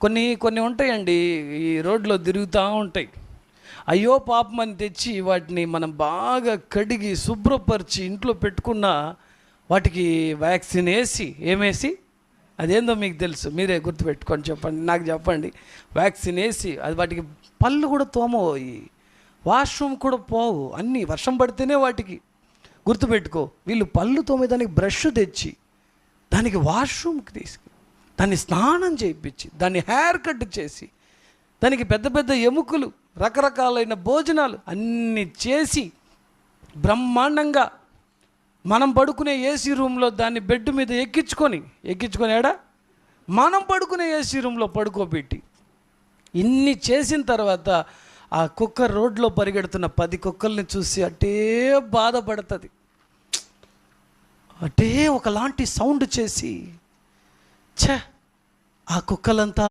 కొన్ని కొన్ని ఉంటాయండి ఈ రోడ్లో తిరుగుతూ ఉంటాయి. అయ్యో పాపం అని తెచ్చి వాటిని మనం బాగా కడిగి శుభ్రపరిచి ఇంట్లో పెట్టుకున్న వాటికి వ్యాక్సిన్ వేసి ఏమేసి? అదేందో మీకు తెలుసు మీరే గుర్తుపెట్టుకొని చెప్పండి నాకు చెప్పండి. వ్యాక్సిన్ వేసి అది వాటికి పళ్ళు కూడా తోమపోయి వాష్రూమ్ కూడా పోవు అన్నీ వర్షం పడితేనే వాటికి. గుర్తుపెట్టుకో వీళ్ళు పళ్ళు తోమే దానికి బ్రష్ తెచ్చి దానికి వాష్రూమ్కి తీసుకు దాన్ని స్నానం చేయించి దాన్ని హెయిర్ కట్ చేసి దానికి పెద్ద పెద్ద ఎముకలు రకరకాలైన భోజనాలు అన్నీ చేసి బ్రహ్మాండంగా మనం పడుకునే ఏసీ రూమ్లో దాన్ని బెడ్ మీద ఎక్కించుకొని ఎక్కించుకొని ఏడా? మనం పడుకునే ఏసీ రూమ్లో పడుకోబెట్టి ఇన్ని చేసిన తర్వాత ఆ కుక్క రోడ్లో పరిగెడుతున్న పది కుక్కల్ని చూసి అట్టే బాధపడుతుంది. అటే ఒకలాంటి సౌండ్ చేసి ఛ ఆ కుక్కలంతా